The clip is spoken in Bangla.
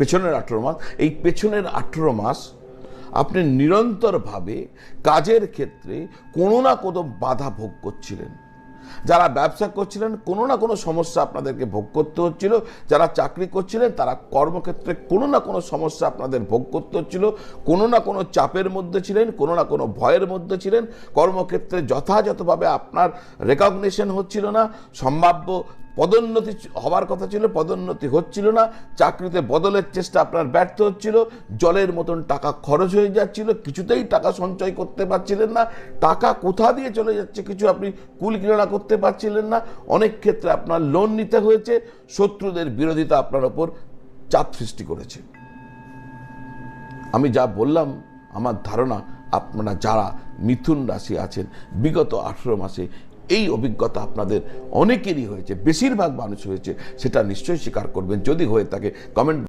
পেছনের আঠেরো মাস, এই পেছনের আঠেরো মাস আপনি নিরন্তরভাবে কাজের ক্ষেত্রে কোনো না কোনো বাধা ভোগ করছিলেন। যারা ব্যবসা করছিলেন, কোনো না কোনো সমস্যা আপনাদেরকে ভোগ করতে হচ্ছিল। যারা চাকরি করছিলেন, তারা কর্মক্ষেত্রে কোনো না কোনো সমস্যা আপনাদের ভোগ করতে হচ্ছিল। কোনো না কোনো চাপের মধ্যে ছিলেন, কোনো না কোনো ভয়ের মধ্যে ছিলেন। কর্মক্ষেত্রে যথাযথভাবে আপনার রেকগনেশন হচ্ছিল না। সম্ভাব্য পদোন্নতি হওয়ার কথা ছিল, পদোন্নতি হচ্ছিল না, চাকরিতে বদলের চেষ্টা আপনার ব্যর্থ হচ্ছিল, জলের মতন টাকা খরচ হয়ে যাচ্ছিল, কিছুতেই টাকা সঞ্চয় করতে পারছিলেন না, টাকা কোথা দিয়ে চলে যাচ্ছে কিছু আপনি কুল কিনারা করতে পারছিলেন না, অনেক ক্ষেত্রে আপনার লোন নিতে হয়েছে, শত্রুদের বিরোধিতা আপনার ওপর চাপ সৃষ্টি করেছে। আমি যা বললাম, আমার ধারণা আপনারা যারা মিথুন রাশি আছেন, বিগত আঠেরো মাসে এই অভিজ্ঞতা আপনাদের অনেকেরই হয়েছে, বেশিরভাগ মানুষ হয়েছে, সেটা নিশ্চয়ই স্বীকার করবেন। যদি হয়ে থাকে কমেন্ট